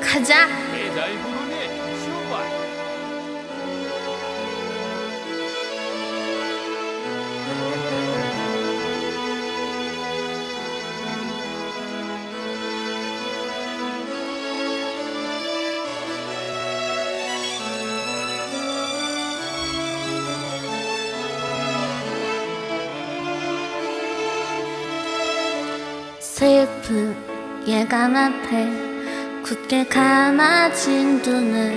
가자. 배달 부르네 출발 슬픈 예감 앞에 굳게 감아진 눈을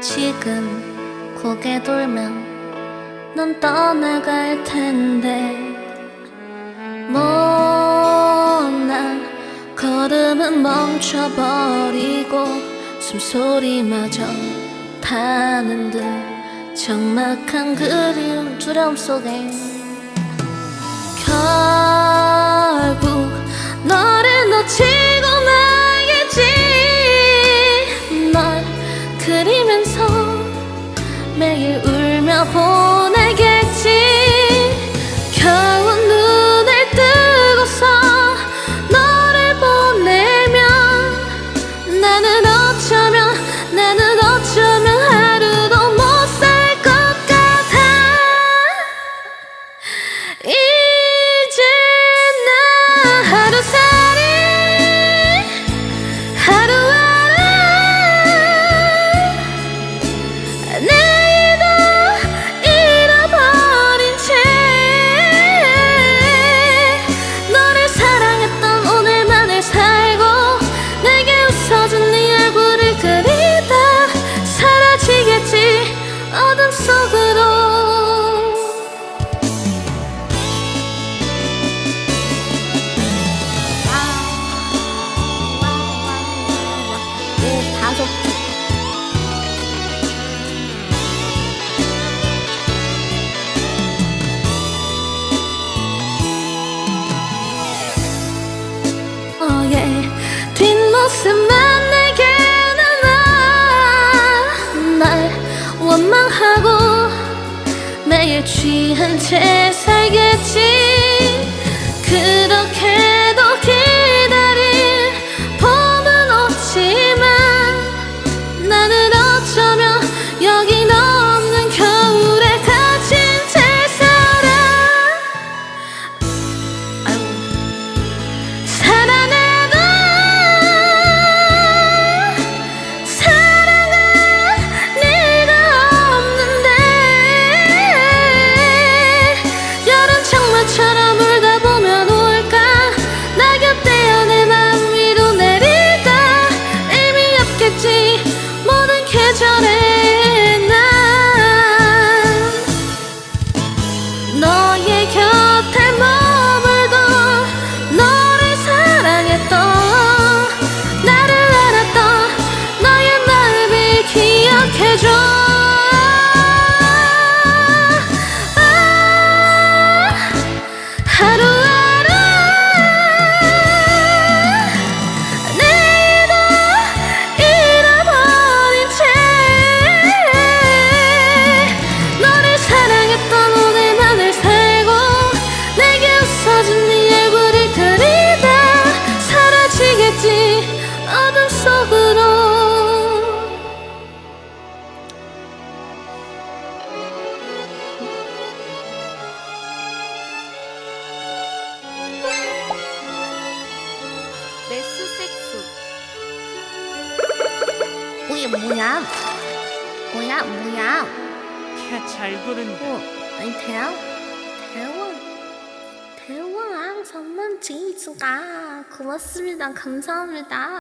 지금 고개 돌면 넌 떠나갈 텐데. 못난 걸음은 멈춰버리고 숨소리마저 타는 듯 적막한 그리움 두려움 속에. 결국 너를 놓치고 그리면서 매일 울며 보 뒷모습 취한 채 살겠지? 그렇게 계절에 속으로 메스 섹스 이게 뭐야? 뭐야 뭐야? 잘 부른다 어, 아니 대왕 대왕 대왕 선물 지수가 고맙습니다 감사합니다.